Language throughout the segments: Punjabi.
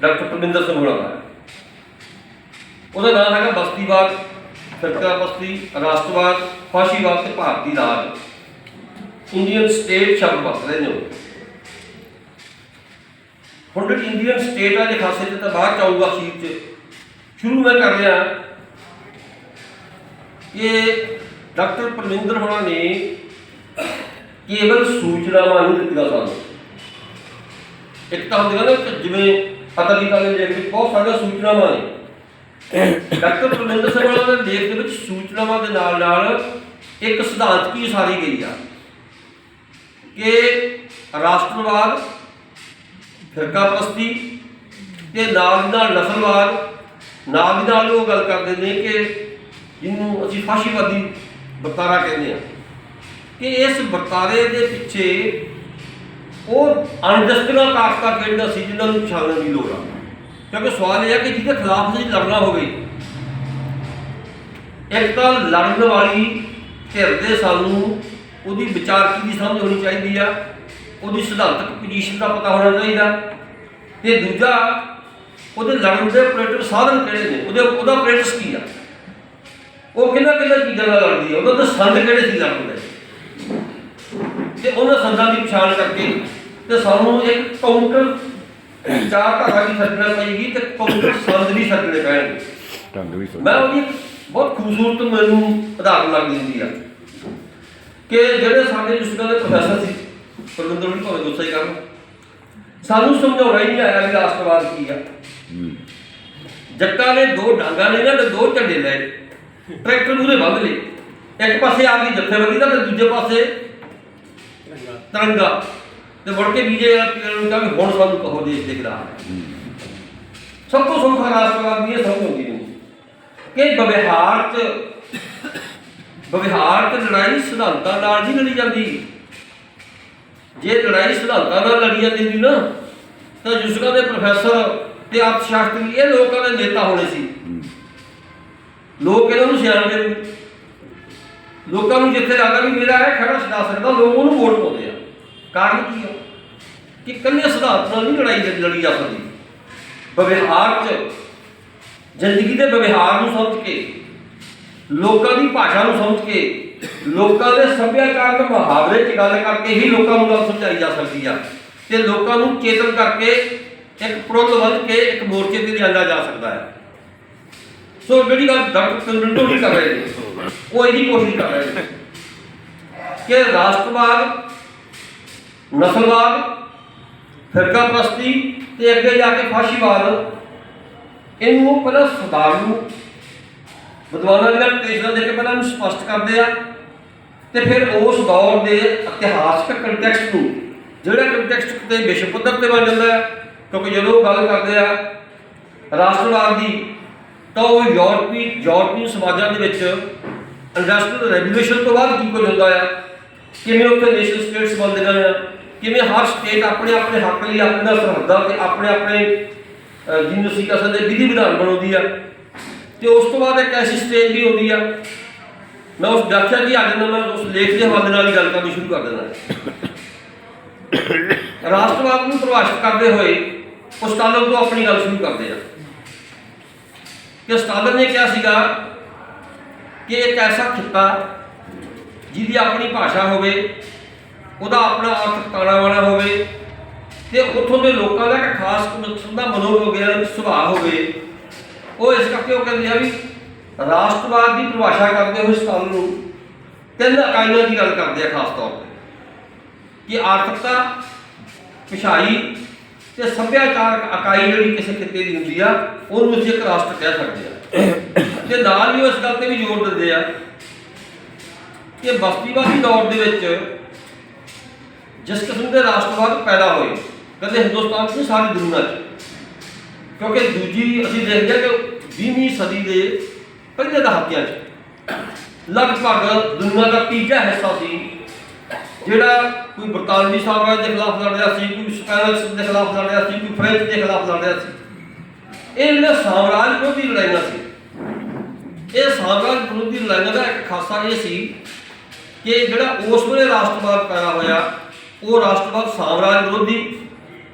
ਡਾਕਟਰ ਪਰਮਿੰਦਰ ਸਿੰਘ ਹੋਣਾ ਦਾ। ਉਹਦਾ ਨਾਮ ਹੈਗਾ ਬਸਤੀਵਾਦ, ਫਿਰਕਾ ਬਸਤੀ, ਰਾਸ਼ਟਰਵਾਦ, ਫਾਸ਼ੀਵਾਦ ਤੇ ਭਾਰਤੀ ਰਾਜ। ਇੰਡੀਅਨ ਸਟੇਟ ਸ਼ਬਦ ਵਰਤਦੇ ਨੇ ਉਹ। ਹੁਣ ਇੰਡੀਅਨ ਸਟੇਟ ਆ, ਜੇ ਖਾਸੇ ਤੇ ਤਾਂ ਬਾਅਦ ਚ ਆਊਗਾ ਅਖੀਰ ਚ। ਸ਼ੁਰੂ ਮੈਂ ਕਰ ਰਿਹਾ। ਕਿ ਡਾਕਟਰ ਪਰਮਿੰਦਰ ਹੋਣਾ ਨੇ ਕੇਵਲ ਸੂਚਨਾਵਾਂ ਨਹੀਂ ਦਿੱਤੀਆਂ ਸਾਨੂੰ। ਇੱਕ ਤਾਂ ਹੁੰਦੀਆਂ ਨਾ ਜਿਵੇਂ ਅਕਾਲੀ ਦਲ ਦੇ ਲੇਖ ਵਿੱਚ ਬਹੁਤ ਸਾਰੀਆਂ ਸੂਚਨਾਵਾਂ ਨੇ। ਡਾਕਟਰ ਪਰਮਿੰਦਰ ਸਿੰਘ ਹੋਣਾ ਦੇ ਲੇਖ ਦੇ ਵਿੱਚ ਸੂਚਨਾਵਾਂ ਦੇ ਨਾਲ ਨਾਲ ਇੱਕ ਸਿਧਾਂਤ ਕੀ ਉਸਾਰੀ ਗਈ ਆ ਕਿ ਰਾਸ਼ਟਰਵਾਦ, ਫਿਰਕਾ ਪ੍ਰਸਤੀ ਤੇ ਨਾਲ ਨਾਲ ਨਸਲਵਾਦ, ਨਾਲ ਦੀ ਨਾਲ ਉਹ ਗੱਲ ਕਰਦੇ ਨੇ ਕਿ ਜਿਹਨੂੰ ਅਸੀਂ ਫਾਸ਼ੀਵਾਦੀ ਵਰਤਾਰਾ ਕਹਿੰਦੇ ਆ। ਕਿ ਇਸ ਵਰਤਾਰੇ ਦੇ ਪਿੱਛੇ ਉਹ ਅਣਜਸਟੀਆਂ ਤਾਕਤਾਂ ਕਿਹੜੀਆਂ ਸੀ, ਜਿਨ੍ਹਾਂ ਨੂੰ ਪਛਾਣਨ ਦੀ ਲੋੜ ਆ। ਕਿਉਂਕਿ ਸਵਾਲ ਇਹ ਹੈ ਕਿ ਜਿਹਦੇ ਖਿਲਾਫ ਅਸੀਂ ਲੜਨਾ ਹੋਵੇ, ਇੱਕ ਤਾਂ ਲੜਨ ਵਾਲੀ ਧਿਰ ਦੇ ਸਾਨੂੰ ਉਹਦੀ ਵਿਚਾਰਕੀ ਦੀ ਸਮਝ ਹੋਣੀ ਚਾਹੀਦੀ ਆ, ਉਹਦੀ ਸਿਧਾਂਤਕ ਪੋਜੀਸ਼ਨ ਦਾ ਪਤਾ ਹੋਣਾ ਚਾਹੀਦਾ। ਤੇ ਦੂਜਾ, ਉਹਦੇ ਲੜਨ ਦੇ ਪ੍ਰੈਕਟਿਸ ਸਾਧਨ ਕਿਹੜੇ ਨੇ? ਉਹਦੇ ਉਹਦਾ ਪ੍ਰੈਕਟਿਸ ਕੀ ਆ? ਉਹ ਕਿੰਨਾ ਕਿੰਨਾ ਚੀਜ਼ਾਂ ਨਾਲ ਲੜਦੀ ਆ? ਉਹਦਾ ਤਾਂ ਸੰਦ ਕਿਹੜੇ ਸੀ ਲੜਨ ਦੇ? ਤੇ ਉਹਨਾਂ ਸੰਦਾਂ ਦੀ ਪਛਾਣ ਕਰਕੇ ਤੇ ਸਾਨੂੰ ਇੱਕ ਕਾਊਂਟਰ ਚਾਰ ਧਾਰਾ ਦੀ ਸਰਕਣਾ ਪਏਗੀ ਤੇ ਕਾਊਂਟਰ ਸੰਦ ਵੀ ਸਰਕਣੇ ਪੈਣਗੇ। ਢੰਗ ਵੀ ਮੈਂ ਉਹਦੀ ਬਹੁਤ ਖੂਬਸੂਰਤ ਮੈਨੂੰ ਉਦਾਹਰਨ ਲੱਗਦੀ ਹੁੰਦੀ ਆ ਕਿ ਜਿਹੜੇ ਸਾਡੇ ਯੂਨੀਵਰਸਿਟੀ ਦੇ ਪ੍ਰੋਫੈਸਰ ਸੀ ਪਰਵਿੰਦਰ ਵੀ ਭਾਵੇਂ ਗੁੱਸਾ ਹੀ ਕਰਨ ਸਾਨੂੰ ਸਮਝਾਉਣਾ ਹੀ ਨਹੀਂ ਆਇਆ ਵੀ ਰਾਸ਼ਟਰਵਾਦ ਕੀ ਆ। ਜੱਟਾਂ ਨੇ ਦੋ ਡਾਂਗਾਂ ਨੇ ਨਾ ਤੇ ਦੋ ਝੰਡੇ ਲਏ। ਟਰੈਕਟਰ ਮੂਰੇ ਬੰਦ ਲਏ। ਇੱਕ ਪਾਸੇ ਆ ਗਈ ਜੱਥੇਬੰਦੀ ਦਾ ਤੇ ਦੂਜੇ ਪਾਸੇ ਤਿਰੰਗਾ। ਤੇ ਮੁੜ ਕੇ ਬੀਜੇ ਨੂੰ ਕਿਹਾ ਹੁਣ ਸਾਨੂੰ ਕਹੋ ਦੇਸ਼ ਦੇ ਖਿਲਾਫ। ਸਭ ਤੋਂ ਸੌਖਾ ਰਾਸ਼ਟਰਵਾਦ ਦੀ ਸਮਝ ਹੁੰਦੀ ਨਹੀਂ ਕਿ ਵਿਵਹਾਰ ਚ, ਵਿਵਹਾਰ ਤੇ ਲੜਾਈ ਸਿਧਾਂਤਾਂ ਨਾਲ ਨਹੀਂ ਲੜੀ ਜਾਂਦੀ। ਜੇ ਲੜਾਈ ਸਿਧਾਂਤਾਂ ਨਾਲ ਲੜੀ ਜਾਂਦੀ ਸੀ ਨਾ, ਤਾਂ ਯੂਸਕਾ ਦੇ ਪ੍ਰੋਫੈਸਰ ਤੇ ਅਰਥ ਸ਼ਾਸਤਰੀ ਇਹ ਲੋਕਾਂ ਦੇ ਨੇਤਾ ਹੋਣੇ ਸੀ। ਲੋਕ ਇਹਨਾਂ ਨੂੰ ਸਿਆਣਦੇ ਲੋਕਾਂ ਨੂੰ ਜਿੱਥੇ ਲੱਗਦਾ ਵੀ ਮੇਰਾ ਇਹ ਖੜਾ ਛਡਾ ਸਕਦਾ ਲੋਕ ਉਹਨੂੰ ਵੋਟ ਪਾਉਂਦੇ ਆ। ਕਾਰਨ ਕੀ ਹੈ ਕਿ ਕੱਲੇ ਸਿਧਾਂਤ ਨਾਲ ਨਹੀਂ ਲੜਾਈ ਜਦ ਲੜੀ ਜਾ ਸਕਦੀ। ਵਿਵਹਾਰ ਚ, ਜ਼ਿੰਦਗੀ ਦੇ ਵਿਵਹਾਰ ਨੂੰ ਸਮਝ ਕੇ, ਲੋਕਾਂ ਦੀ ਭਾਸ਼ਾ ਨੂੰ ਸਮਝ ਕੇ, ਲੋਕਾਂ ਦੇ ਸੱਭਿਆਚਾਰ ਦੇ ਮੁਹਾਵਰੇ 'ਚ ਗੱਲ ਕਰਕੇ ਹੀ ਲੋਕਾਂ ਨੂੰ ਗੱਲ ਸਮਝਾਈ ਜਾ ਸਕਦੀ ਆ। ਤੇ ਲੋਕਾਂ ਨੂੰ ਚੇਤਨ ਕਰਕੇ ਇੱਕ ਪ੍ਰੋਲ ਵੱਲ ਕੇ ਇੱਕ ਮੋਰਚੇ ਤੇ ਲਿਆਂਦਾ ਜਾ ਸਕਦਾ ਹੈ। ਸੋ ਜਿਹੜੀ ਗੱਲ ਡਾਕਟਰ ਕੰਡੋ ਨਹੀਂ ਕਰ ਰਹੇ ਨੇ ਉਹ ਇਹਦੀ ਕੋਸ਼ਿਸ਼ ਕਰ ਰਹੇ। ਨੇ ਕਿ ਰਾਸ਼ਟਰਵਾਦ ਨਸਲਵਾਦ ਫਿਰਕਾ ਪ੍ਰਸਤੀ ਤੇ ਅੱਗੇ ਜਾ ਕੇ ਫਾਸ਼ੀਵਾਦ ਇਹਨੂੰ ਪਹਿਲਾਂ ਸੁਧਾਰੂ ਵਿਦਵਾਨਾਂ ਦੀਆਂ ਟੇਸ਼ਨਾਂ ਦੇ ਕੇ ਪਹਿਲਾਂ ਇਹਨੂੰ ਸਪਸ਼ਟ ਕਰਦੇ ਆ ਤੇ ਫਿਰ ਉਸ ਦੌਰ ਦੇ ਇਤਿਹਾਸਕ ਕੰਟੈਕਸਟ ਨੂੰ, ਜਿਹੜਾ ਕੰਟੈਕਸਟ ਤੇ ਵਿਸ਼ਵ ਪੱਧਰ ਤੇ ਬਣ ਜਾਂਦਾ ਹੈ, ਕਿਉਂਕਿ ਜਦੋਂ ਗੱਲ ਕਰਦੇ ਆ ਰਾਸ਼ਟਰਵਾਦ ਦੀ, ਤਾਂ ਉਹ ਯੂਰਪੀ ਯੂਰਪੀ ਸਮਾਜਾਂ ਦੇ ਵਿੱਚ ਇੰਡਸਟਰੀਅਲ ਰੈਵੋਲੂਸ਼ਨ ਤੋਂ ਬਾਅਦ ਕੀ ਕੁਝ ਹੁੰਦਾ ਆ? ਕਿਵੇਂ ਉੱਥੇ ਨੇਸ਼ਨ ਸਟੇਟਸ ਬਣਦੇ ਆ? ਕਿਵੇਂ ਹਰ ਸਟੇਟ ਆਪਣੇ ਆਪਣੇ ਹੱਕ ਲਈ ਆਪਣਾ ਸਰਹੱਦਾਂ ਤੇ ਆਪਣੇ ਆਪਣੇ ਅਹ, ਜਿਹਨੂੰ ਅਸੀਂ ਕਹਿ ਵਿਧੀ ਵਿਧਾਨ ਬਣਾਉਂਦੀ ਆ। ਤੇ ਉਸ ਤੋਂ ਬਾਅਦ ਇੱਕ ਐਸੀ ਸਟੇਜ ਵੀ ਹੁੰਦੀ ਆ। ਮੈਂ ਉਸ ਵਿਆਖਿਆ ਦੀ ਅੱਜ ਨਾਲ ਮੈਂ ਉਸ ਲੇਖ ਦੇ ਹਵਾਲੇ ਨਾਲ ਗੱਲ ਕਰਨੀ ਸ਼ੁਰੂ ਕਰ ਦੇਣਾ ਰਾਸ਼ਟਰਵਾਦ ਨੂੰ ਪਰਿਭਾਸ਼ਿਤ ਕਰਦੇ ਹੋਏ ਉਹ ਸਟਾਲਨ ਤੋਂ ਆਪਣੀ ਗੱਲ ਸ਼ੁਰੂ ਕਰਦੇ ਆ। ਕਿ ਸਟਾਲਨ ਨੇ ਕਿਹਾ ਸੀਗਾ ਕਿ ਇੱਕ ਐਸਾ ਖਿੱਤਾ ਜਿਹਦੀ ਆਪਣੀ ਭਾਸ਼ਾ ਹੋਵੇ ਉਹਦਾ ਆਪਣਾ ਅਰਥ ਟਿਕਾਣਾ ਵਾਲਾ ਹੋਵੇ ਤੇ ਉੱਥੋਂ ਦੇ ਲੋਕਾਂ ਦਾ ਇੱਕ ਖਾਸ ਕਿਸਮ ਦਾ ਮਨੋਵਿਗਿਆਨਕ ਸੁਭਾਅ ਹੋਵੇ ਉਹ ਇਸ ਕਰਕੇ ਉਹ ਕਹਿੰਦੇ ਆ ਵੀ ਰਾਸ਼ਟਰਵਾਦ ਦੀ ਪਰਿਭਾਸ਼ਾ ਕਰਦੇ ਹੋਏ ਸਟਾਲਨ ਨੂੰ ਤਿੰਨ ਇਕਾਈਆਂ ਦੀ ਗੱਲ ਕਰਦੇ ਆ ਖਾਸ ਤੌਰ ਤੇ। ਕਿ ਆਰਥਿਕਤਾ, ਪਿਛਾਈ ਤੇ ਸੱਭਿਆਚਾਰਕ ਇਕਾਈ ਜਿਹੜੀ ਕਿਸੇ ਖਿੱਤੇ ਦੀ ਹੁੰਦੀ ਆ, ਉਹਨੂੰ ਅਸੀਂ ਇੱਕ ਰਾਸ਼ਟਰ ਕਹਿ ਸਕਦੇ ਆ। ਤੇ ਨਾਲ ਹੀ ਉਹ ਇਸ ਗੱਲ ਤੇ ਵੀ ਜ਼ੋਰ ਦਿੰਦੇ ਆ ਕਿ ਬਸਤੀਵਾਦੀ ਦੌਰ ਦੇ ਵਿੱਚ ਜਿਸ ਕਿਸਮ ਦੇ ਰਾਸ਼ਟਰਵਾਦ ਪੈਦਾ ਹੋਏ, ਕਹਿੰਦੇ ਹਿੰਦੁਸਤਾਨ 'ਚ ਸਾਰੀ ਦੁਨੀਆ 'ਚ। ਕਿਉਂਕਿ ਦੂਜੀ ਅਸੀਂ ਦੇਖਦੇ ਹਾਂ ਕਿ 20ਵੀਂ ਸਦੀ ਦੇ ਪਹਿਲੇ ਦਹਾਕਿਆਂ 'ਚ ਲਗਭਗ ਦੁਨੀਆ ਦਾ ਤੀਜਾ ਹਿੱਸਾ ਸੀ, ਜਿਹੜਾ ਕੋਈ ਬਰਤਾਨਵੀ ਸਾਮਰਾਜ ਦੇ ਖਿਲਾਫ ਲੜ ਰਿਹਾ ਸੀ, ਕੋਈ ਸਪੈਨਿਸ਼ ਦੇ ਖਿਲਾਫ ਲੜ ਰਿਹਾ ਸੀ, ਕੋਈ ਫ੍ਰੈਂਚ ਦੇ ਖਿਲਾਫ ਲੜ ਰਿਹਾ ਸੀ। ਇਹ ਜਿਹੜਾ ਸਾਮਰਾਜ ਵਿਰੋਧੀ ਲੜਾਈਆਂ ਸੀ, ਇਹ ਸਾਮਰਾਜ ਵਿਰੋਧੀ ਲੜਾਈਆਂ ਦਾ ਇੱਕ ਖਾਸਾ ਇਹ ਸੀ ਕਿ ਜਿਹੜਾ ਉਸ ਵੇਲੇ ਰਾਸ਼ਟਰਵਾਦ ਪੈਦਾ ਹੋਇਆ ਉਹ ਰਾਸ਼ਟਰਵਾਦ ਸਾਮਰਾਜ ਵਿਰੋਧੀ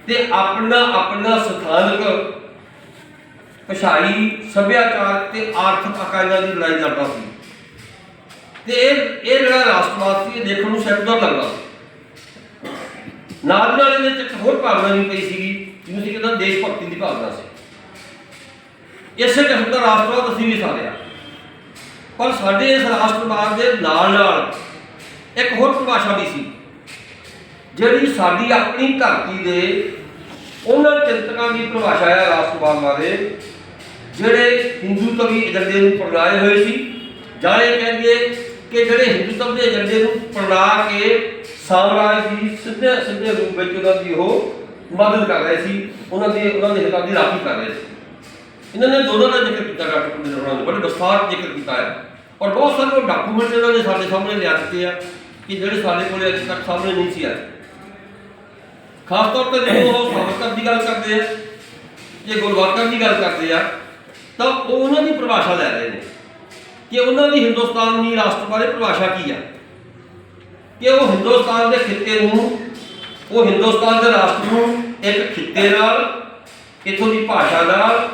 ਤੇ ਆਪਣਾ ਆਪਣਾ ਸਥਾਨਕ ਭਾਸ਼ਾਈ ਸੱਭਿਆਚਾਰ ਤੇ ਆਰਥਿਕ ਇਕਾਈਆਂ ਦੀ ਲੜਾਈ ਲੜਦਾ ਸੀ। ਤੇ ਇਹ ਇਹ ਜਿਹੜਾ ਰਾਸ਼ਟਰਵਾਦ ਸੀ, ਇਹ ਦੇਖਣ ਨੂੰ ਸੈਕੂਲਰ ਲੱਗਦਾ। ਸੀ ਨਾਲ ਨਾਲ ਇਹਦੇ ਵਿੱਚ ਇੱਕ ਹੋਰ ਭਾਵਨਾ ਵੀ ਪਈ ਸੀਗੀ, ਜਿਹਨੂੰ ਸੀ ਕਹਿੰਦਾ ਦੇਸ਼ ਭਗਤੀ ਦੀ ਭਾਵਨਾ ਸੀ। ਇਸੇ ਕਿਸਮ ਦਾ ਰਾਸ਼ਟਰਵਾਦ ਅਸੀਂ ਵੀ ਸਾਰਿਆ ਪਰ ਸਾਡੇ ਇਸ ਰਾਸ਼ਟਰਵਾਦ ਦੇ ਨਾਲ ਨਾਲ ਇੱਕ ਹੋਰ ਪਰਿਭਾਸ਼ਾ ਵੀ ਸੀ। ਜਿਹੜੀ ਸਾਡੀ ਆਪਣੀ ਧਰਤੀ ਦੇ ਉਹਨਾਂ ਚਿੰਤਕਾਂ ਦੀ ਪਰਿਭਾਸ਼ਾ ਹੈ ਰਾਸ਼ਟਰਵਾਦ ਦੇ, ਜਿਹੜੇ ਹਿੰਦੂਤਵੀ ਏਜੰਡੇ ਨੂੰ ਪ੍ਰਗਟਾਏ ਹੋਏ ਸੀ ਜਾਂ ਇਹ ਕਹਿੰਦੇ ਕਿ ਜਿਹੜੇ ਹਿੰਦੂਤਵ ਦੇ ਏਜੰਡੇ ਨੂੰ ਪ੍ਰਗਟਾ ਕੇ ਸਾਮਰਾਜ ਦੀ ਸਿੱਧੇ ਸਿੱਧੇ ਰੂਪ ਵਿੱਚ ਉਹਨਾਂ ਦੀ ਉਹ ਮਦਦ ਕਰ ਰਹੇ ਸੀ, ਉਹਨਾਂ ਦੀ, ਉਹਨਾਂ ਦੇ ਹਿੱਤਾਂ ਦੀ ਰਾਖੀ ਕਰ ਰਹੇ ਸੀ। ਇਹਨਾਂ ਨੇ ਦੋਨਾਂ ਦਾ ਜ਼ਿਕਰ ਕੀਤਾ, ਡਾਕਟਰ ਕੁਲਦੀਪ ਸਿੰਘ ਨੇ, ਬੜੇ ਵਿਸਥਾਰ ਜ਼ਿਕਰ ਕੀਤਾ ਹੈ। ਔਰ ਬਹੁਤ ਸਾਰੇ ਡਾਕੂਮੈਂਟ ਇਹਨਾਂ ਨੇ ਸਾਡੇ ਸਾਹਮਣੇ ਲਿਆ ਦਿੱਤੇ ਆ ਕਿ ਜਿਹੜੇ ਸਾਡੇ ਕੋਲੇ ਅੱਜ ਤੱਕ ਸਾਹਮਣੇ ਨਹੀਂ ਸੀ ਆਏ। ਖਾਸ ਤੌਰ ਤੇ ਜਦੋਂ ਉਹ ਸਾਵਰਕਰ ਦੀ ਗੱਲ ਕਰਦੇ ਆ, ਜੇ ਗੁਲਵਾਕਰ ਦੀ ਗੱਲ ਕਰਦੇ ਆ, ਤਾਂ ਉਹ ਉਹਨਾਂ ਦੀ ਪਰਿਭਾਸ਼ਾ ਲੈ ਰਹੇ ਨੇ ਕਿ ਉਹਨਾਂ ਦੀ ਹਿੰਦੁਸਤਾਨ ਦੀ ਰਾਸ਼ਟਰ ਬਾਰੇ ਪਰਿਭਾਸ਼ਾ ਕੀ ਆ। ਕਿ ਉਹ ਹਿੰਦੁਸਤਾਨ ਦੇ ਖਿੱਤੇ ਨੂੰ, ਉਹ ਹਿੰਦੁਸਤਾਨ ਦੇ ਰਾਸ਼ਟਰ ਨੂੰ ਇੱਕ ਖਿੱਤੇ ਨਾਲ, ਇੱਥੋਂ ਦੀ ਭਾਸ਼ਾ ਨਾਲ,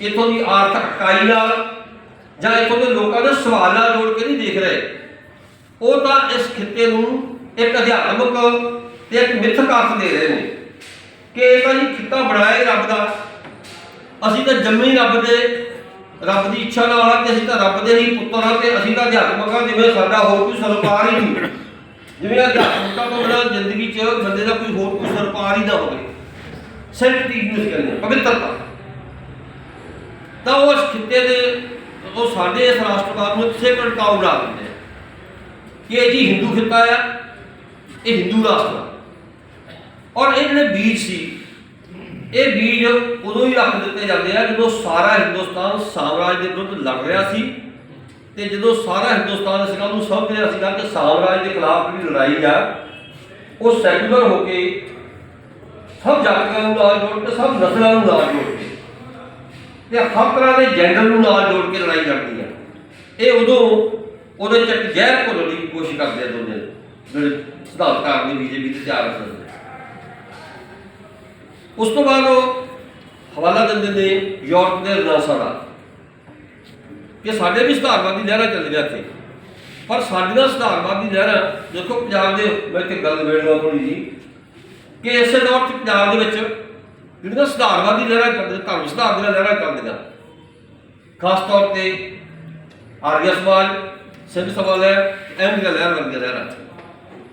ਇੱਥੋਂ ਦੀ ਆਰਥਿਕ ਇਕਾਈ ਨਾਲ, ਜਾਂ ਇੱਥੋਂ ਦੇ ਲੋਕਾਂ ਦੇ ਸਵਾਲ ਨਾਲ ਜੋੜ ਕੇ ਨਹੀਂ ਦੇਖ ਰਹੇ। ਉਹ ਤਾਂ ਇਸ ਖਿੱਤੇ ਨੂੰ ਇੱਕ ਅਧਿਆਤਮਕ ਤੇ ਇੱਕ ਮਿਥਕ ਅਰਥ ਦੇ ਰਹੇ ਨੇ। ਕਿ ਇਹ ਤਾਂ ਜੀ ਖਿੱਤਾ ਬਣਾਇਆ ਹੀ ਰੱਬ ਦਾ। ਅਸੀਂ ਤਾਂ ਜੰਮੇ ਰੱਬ ਦੇ, ਰੱਬ ਦੀ ਇੱਛਾ ਨਾਲ ਆ ਕਿ ਅਸੀਂ ਤਾਂ ਰੱਬ ਦੇ ਹੀ ਪੁੱਤਰ ਆ ਤੇ ਅਸੀਂ ਤਾਂ ਅਧਿਆਤਮਕ ਆ, ਜਿਵੇਂ ਸਾਡਾ ਹੋਰ ਕੋਈ ਸਰਕਾਰ ਹੀ ਨਹੀਂ। ਜਿਵੇਂ ਅਧਿਆਤਮਕਤਾ ਤੋਂ ਬਿਨਾਂ ਜ਼ਿੰਦਗੀ 'ਚ ਬੰਦੇ ਦਾ ਕੋਈ ਹੋਰ ਕੋਈ ਸਰਕਾਰ ਹੀ ਨਾ ਹੋਵੇ। ਸੈਂਟਿਟੀ ਯੂਜ਼ ਕਰਦੇ ਪਵਿੱਤਰਤਾ। ਤਾਂ ਉਸ ਖਿੱਤੇ ਦੇ, ਉਹ ਸਾਡੇ ਇਸ ਰਾਸ਼ਟਰਵਾਦ ਨੂੰ ਸੇਕਰਡ ਕਾਉ ਲਾ ਦਿੰਦੇ ਕਿ ਇਹ ਜੀ ਹਿੰਦੂ ਖਿੱਤਾ ਹੈ ਇਹ ਹਿੰਦੂ ਰਾਸ਼ਟਰ ਆ। ਔਰ ਇਹ ਜਿਹੜੇ ਬੀਜ ਸੀ, ਇਹ ਬੀਜ ਉਦੋਂ ਹੀ ਰੱਖ ਦਿੱਤੇ ਜਾਂਦੇ ਆ ਜਦੋਂ ਸਾਰਾ ਹਿੰਦੁਸਤਾਨ ਸਾਮਰਾਜ ਦੇ ਵਿਰੁੱਧ ਲੜ ਰਿਹਾ ਸੀ ਤੇ ਜਦੋਂ ਸਾਰਾ ਹਿੰਦੁਸਤਾਨ ਸੀਗਾ ਉਹਨੂੰ ਸਮਝ ਰਿਹਾ ਸੀਗਾ ਕਿ ਸਾਮਰਾਜ ਦੇ ਖਿਲਾਫ ਜਿਹੜੀ ਲੜਾਈ ਆ, ਉਹ ਸੈਕੂਲਰ ਹੋ ਕੇ ਸਭ ਜਾਤੀਆਂ ਨੂੰ ਨਾਲ ਜੋੜ ਕੇ, ਸਭ ਨਸਲਾਂ ਨੂੰ ਨਾਲ ਜੋੜ ਕੇ ਤੇ ਹਰ ਤਰ੍ਹਾਂ ਦੇ ਜੈਂਡਰ ਨੂੰ ਨਾਲ ਜੋੜ ਕੇ ਲੜਾਈ ਲੜਦੀ ਆ। ਇਹ ਉਦੋਂ ਉਹਦੇ ਚ ਇੱਕ ਜ਼ਹਿਰ ਘੋਲਣ ਦੀ ਕੋਸ਼ਿਸ਼ ਕਰਦੇ ਆ ਦੋਨੇ, ਜਿਹੜੇ ਸਿਧਾਂਤਕਾਰ ਨੇ ਬੀਜੇਪੀ ਤੇ ਤਿਆਰ ਕਰਦੇ ਉਸ ਤੋਂ ਬਾਅਦ ਉਹ ਹਵਾਲਾ ਦਿੰਦੇ ਨੇ ਯੂਰਪ ਦੇ ਰਨਾਸਾ ਦਾ ਕਿ ਸਾਡੇ ਵੀ ਸੁਧਾਰਵਾਦੀ ਲਹਿਰਾਂ ਚੱਲਦੀਆਂ ਇੱਥੇ। ਪਰ ਸਾਡੀਆਂ ਸੁਧਾਰਵਾਦੀ ਲਹਿਰਾਂ, ਦੇਖੋ ਪੰਜਾਬ ਦੇ ਮੈਂ ਤੇ ਗੱਲ ਵੇੜਨਾ ਥੋੜੀ ਜੀ ਕਿ ਇਸੇ ਦੌਰ 'ਚ ਪੰਜਾਬ ਦੇ ਵਿੱਚ ਜਿਹੜੀਆਂ ਸੁਧਾਰਵਾਦੀ ਲਹਿਰਾਂ ਚੱਲਦੀਆਂ, ਧਰਮ ਸੁਧਾਰ ਦੀਆਂ ਲਹਿਰਾਂ ਚੱਲਦੀਆਂ, ਖਾਸ ਤੌਰ ਤੇ ਆਰੀਆ ਸਮਾਜ, ਸਿੰਘ ਸਭਾ ਲਹਿਰ ਦੀਆਂ ਲਹਿਰਾਂ ਵਰਗੀਆਂ ਲਹਿਰਾਂ।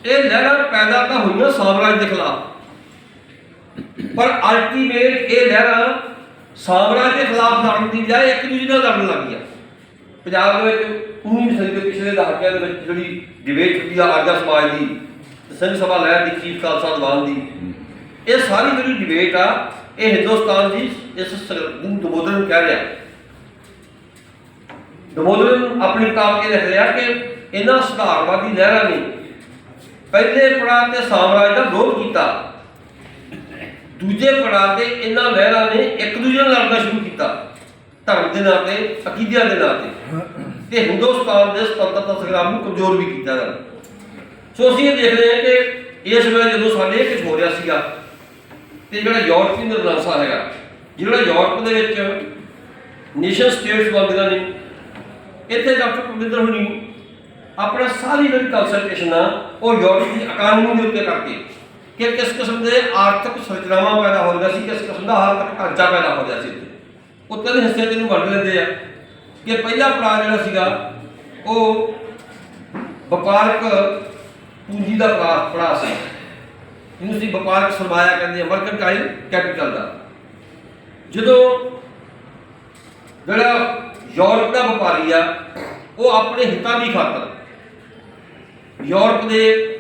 ਇਹ ਲਹਿਰਾਂ ਪੈਦਾ ਤਾਂ ਹੋਈਆਂ ਸਾਮਰਾਜ ਦੇ ਖਿਲਾਫ। ਪਰ ਅਲਟੀਮੇਟ ਇਹ ਲਹਿਰਾਂ ਸਾਮਰਾਜ ਦੇ ਖਿਲਾਫ ਲੜਨ ਦੀ ਬਜਾਏ ਇੱਕ ਦੂਜੇ ਨਾਲ ਲੜਨ ਲੱਗ ਗਈਆਂ। ਪੰਜਾਬ ਦੇ ਵਿੱਚ 19ਵੀਂ ਸਦੀ ਦੇ ਪਿਛਲੇ ਦਹਾਕਿਆਂ ਦੇ ਵਿੱਚ ਜਿਹੜੀ ਡਿਬੇਟ ਹੁੰਦੀ ਆ ਆਰਗਾ ਸਮਾਜ ਦੀ ਸਿੰਘ ਸਭਾ ਲਹਿਰ ਦੀ, ਚੀਫ ਖਾਲਸਾ ਦੀਵਾਨ ਦੀ, ਇਹ ਸਾਰੀ ਜਿਹੜੀ ਡਿਬੇਟ ਆ, ਇਹ ਹਿੰਦੁਸਤਾਨ ਦੀ ਇਸ ਨੂੰ ਕਹਿ ਰਿਹਾ। ਦਮੋਦਰਨ ਆਪਣੀ ਕਿਤਾਬ ਕੇ ਲਿਖ ਰਿਹਾ ਕਿ ਇਹਨਾਂ ਸੁਧਾਰਵਾਦੀ ਲਹਿਰਾਂ ਨੇ ਪਹਿਲੇ ਪੜਾਅ ਤੇ ਸਾਮਰਾਜ ਦਾ ਵਿਰੋਧ ਕੀਤਾ। ਦੂਜੇ ਪੜਾਅ ਤੇ ਇਹਨਾਂ ਲਹਿਰਾਂ ਨੇ ਇੱਕ ਦੂਜੇ ਨਾਲ ਲੜਨਾ ਸ਼ੁਰੂ ਕੀਤਾ ਧਰਮ ਦੇ ਨਾਂ ਤੇ ਅਕੀਦਿਆਂ ਦੇ ਨਾਂ ਤੇ। ਤੇ ਹਿੰਦੁਸਤਾਨ ਦੇ ਸੁਤੰਤਰਤਾ ਸੰਗਰਾਮ ਨੂੰ ਕਮਜ਼ੋਰ ਵੀ ਕੀਤਾ ਗਿਆ ਸੋ ਅਸੀਂ ਇਹ ਦੇਖਦੇ ਹਾਂ ਕਿ ਇਸ ਵੇਲੇ ਜਦੋਂ ਸਾਡੇ ਇਹ ਕੁਝ ਹੋ ਰਿਹਾ ਸੀਗਾ ਤੇ ਜਿਹੜਾ ਯੂਰਪੀਅਨ ਰਨਾਸਾ ਹੈਗਾ ਜਿਹੜਾ ਯੂਰਪ ਦੇ ਵਿੱਚ ਨੇਸ਼ਨ ਸਟੇਟਸ ਬਣਦੀਆਂ ਨੇ ਇੱਥੇ ਡਾਕਟਰ ਪ੍ਰਵਿੰਦਰ ਹੁਣੀ ਆਪਣਾ ਸਾਰੀ ਜਿਹੜੀ ਕੰਸਲਟੇਸ਼ਨ ਆ ਉਹ ਯੂਰਪ ਦੀ ਇਕਾਨਮੀ ਦੇ ਉੱਤੇ ਕਰਕੇ ਕਿ ਕਿਸ ਕਿਸਮ ਦੇ ਆਰਥਿਕ ਸੰਰਚਨਾਵਾਂ ਪੈਦਾ ਹੋ ਰਹੀਆਂ ਸੀ, ਕਿਸ ਕਿਸਮ ਦਾ ਆਰਥਿਕ ਢਾਂਚਾ ਪੈਦਾ ਹੋ ਰਿਹਾ ਸੀ ਉਹ ਤਿੰਨ ਹਿੱਸੇ ਚ ਇਹਨੂੰ ਵੰਡ ਲੈਂਦੇ ਆ। ਕਿ ਪਹਿਲਾ ਪੜਾਅ ਜਿਹੜਾ ਸੀਗਾ, ਉਹ ਵਪਾਰਕ ਪੂੰਜੀ ਦਾ ਪੜਾਅ ਸੀ। ਇਹਨੂੰ ਸੀ ਵਪਾਰਕ ਸਰਮਾਇਆ ਕਹਿੰਦੇ ਆ ਮਰਕੈਂਟਾਈਲ ਕੈਪੀਟਲ ਦਾ। ਜਦੋਂ ਜਿਹੜਾ ਯੂਰਪ ਦਾ ਵਪਾਰੀ ਆ, ਉਹ ਆਪਣੇ ਹਿੱਤਾਂ ਦੀ ਖਾਤਰ ਯੂਰਪ ਦੇ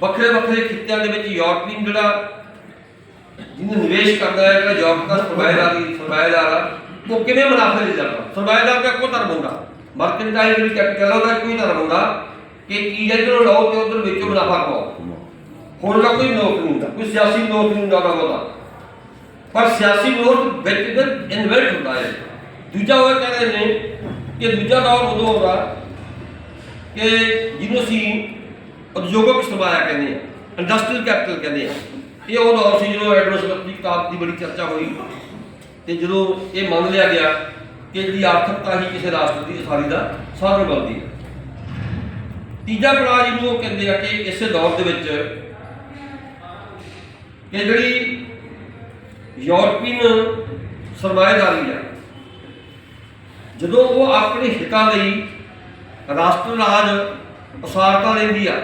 ਵੱਖਰੇ ਵੱਖਰੇ ਖਿੱਤਿਆਂ ਦੇ ਵਿੱਚ ਯੂਰਪੀਅਨ ਜਿਹੜਾ ਜਿਹਨੂੰ ਨਿਵੇਸ਼ ਕਰਦਾ ਹੈ, ਜਿਹੜਾ ਯੂਰਪ ਦਾ ਸਰਮਾਏਦਾਰੀ ਸਰਮਾਏਦਾਰ ਆ ਉਹ ਕਿਵੇਂ ਮੁਨਾਫੇ ਲੈ ਜਾਂਦਾ? ਸਰਮਾਏਦਾਰ ਦਾ ਕੋਈ ਧਰਮ ਹੁੰਦਾ। ਮਰਕੈਂਟਾਈਲ ਜਿਹੜੀ ਕੈਪੀਟਲ ਉਹਦਾ ਕੋਈ ਧਰਮ ਹੁੰਦਾ ਕਿ ਚੀਜ਼ ਇੱਧਰੋਂ ਲਓ ਤੇ ਉਧਰ ਵਿੱਚੋਂ ਮੁਨਾਫਾ ਕਮਾਓ। ਹੁਣ ਦਾ ਕੋਈ ਨੋਕ ਨਹੀਂ ਹੁੰਦਾ, ਕੋਈ ਸਿਆਸੀ ਨੋਕ ਨਹੀਂ ਹੁੰਦਾ ਉਹਦਾ ਪਰ ਸਿਆਸੀ ਨੋਕ ਵਿੱਚ ਦੇ ਇਨਵੈਲਟ ਹੁੰਦਾ ਹੈ। ਦੂਜਾ ਉਹ ਕਹਿੰਦੇ ਨੇ ਕਿ ਦੂਜਾ ਦੌਰ ਉਦੋਂ ਆਉਂਦਾ ਕਿ ਜਿਹਨੂੰ ਅਸੀਂ ਉਦਯੋਗਿਕ ਸਰਮਾਇਆ ਕਹਿੰਦੇ ਆ ਇੰਡਸਟਰੀਅਲ ਕੈਪੀਟਲ ਕਹਿੰਦੇ ਆ। ਇਹ ਉਹ ਦੌਰ ਸੀ ਜਦੋਂ ਐਡਮ ਦੀ ਕਿਤਾਬ ਦੀ ਬੜੀ ਚਰਚਾ ਹੋਈ ਤੇ ਜਦੋਂ ਇਹ ਮੰਨ ਲਿਆ ਗਿਆ ਕਿ ਜਿਹੜੀ ਆਰਥਿਕਤਾ ਹੀ ਕਿਸੇ ਰਾਸ਼ਟਰ ਦੀ ਉਸਾਰੀ ਦਾ ਸਾਧਨ ਬਣਦੀ ਹੈ। ਤੀਜਾ ਪੜਾਅ ਜਿਹਨੂੰ ਉਹ ਕਹਿੰਦੇ ਆ ਕਿ ਇਸੇ ਦੌਰ ਦੇ ਵਿੱਚ ਕਿ ਜਿਹੜੀ ਯੂਰਪੀਅਨ ਸਰਮਾਏਦਾਰੀ ਆ, ਜਦੋਂ ਉਹ ਆਪਣੇ ਹਿੱਤਾਂ ਲਈ ਰਾਸ਼ਟਰ ਰਾਜ ਉਸਾਰਤਾ ਲੈਂਦੀ ਆ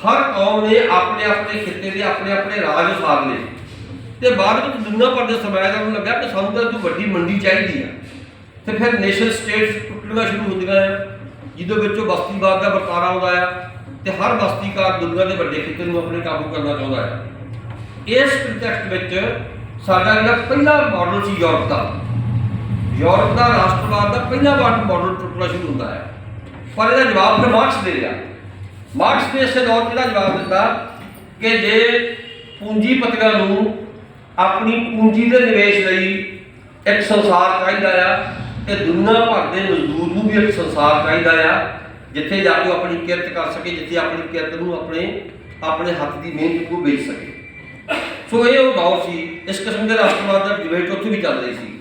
ਹਰ ਕੌਮ ਨੇ ਆਪਣੇ ਆਪਣੇ ਖਿੱਤੇ ਦੇ, ਆਪਣੇ ਆਪਣੇ ਰਾਜ ਉਸਾਰ ਲਏ ਤੇ ਬਾਅਦ ਵਿੱਚ ਦੁਨੀਆ ਭਰ ਦੇ ਸਰਮਾਏਦਾਰਾਂ ਨੂੰ ਲੱਗਾ ਕਿ ਸਾਨੂੰ ਤਾਂ ਇਹ ਵੱਡੀ ਮੰਡੀ ਚਾਹੀਦੀ ਆ। ਤੇ ਫਿਰ ਨੇਸ਼ਨ ਸਟੇਟਸ ਟੁੱਟਣੀਆਂ ਸ਼ੁਰੂ ਹੁੰਦੀਆਂ ਆ, ਜਿਹਦੇ ਵਿੱਚੋਂ ਬਸਤੀਵਾਦ ਦਾ ਵਰਤਾਰਾ ਆਉਂਦਾ ਆ ਤੇ ਹਰ ਬਸਤੀਕਾਰ ਦੁਨੀਆ ਦੇ ਵੱਡੇ ਖਿੱਤੇ ਨੂੰ ਆਪਣੇ ਕਾਬੂ ਕਰਨਾ ਚਾਹੁੰਦਾ ਹੈ ਇਸ ਕੰਟੈਕਸਟ ਵਿੱਚ ਸਾਡਾ ਜਿਹੜਾ ਪਹਿਲਾ ਮਾਡਲ ਸੀ ਯੂਰਪ ਦਾ। ਯੂਰਪ ਦਾ ਰਾਸ਼ਟਰਵਾਦ ਦਾ ਪਹਿਲਾ ਵਾਟ ਮਾਡਲ ਟੁੱਟਣਾ ਸ਼ੁਰੂ ਹੁੰਦਾ ਹੈ ਪਰ ਇਹਦਾ ਜਵਾਬ ਫਿਰ ਮਾਰਕਸ ਦੇ ਰਿਹਾ। ਮਾਰਕਸ ਨੇ ਇਸੇ ਦੌਰ 'ਤੇ ਇਹਦਾ ਜਵਾਬ ਦਿੱਤਾ ਕਿ ਜੇ ਪੂੰਜੀਪਤੀਆਂ ਨੂੰ ਆਪਣੀ ਪੂੰਜੀ ਦੇ ਨਿਵੇਸ਼ ਲਈ ਇੱਕ ਸੰਸਾਰ ਚਾਹੀਦਾ ਆ, ਤੇ ਦੁਨੀਆ ਭਰ ਦੇ ਮਜ਼ਦੂਰ ਨੂੰ ਵੀ ਇੱਕ ਸੰਸਾਰ ਚਾਹੀਦਾ ਆ, ਜਿੱਥੇ ਜਾ ਕੇ ਆਪਣੀ ਕਿਰਤ ਕਰ ਸਕੇ, ਜਿੱਥੇ ਆਪਣੀ ਕਿਰਤ ਨੂੰ ਆਪਣੇ ਆਪਣੇ ਹੱਥ ਦੀ ਮਿਹਨਤ ਨੂੰ ਵੇਚ ਸਕੇ। ਸੋ ਇਹ ਉਹ ਦੌਰ ਸੀ, ਇਸ ਕਿਸਮ ਦੇ ਰਾਸ਼ਟਰਵਾਦ ਦਾ ਡਿਬੇਟ ਉੱਥੇ ਵੀ ਚੱਲ ਰਹੀ ਸੀ।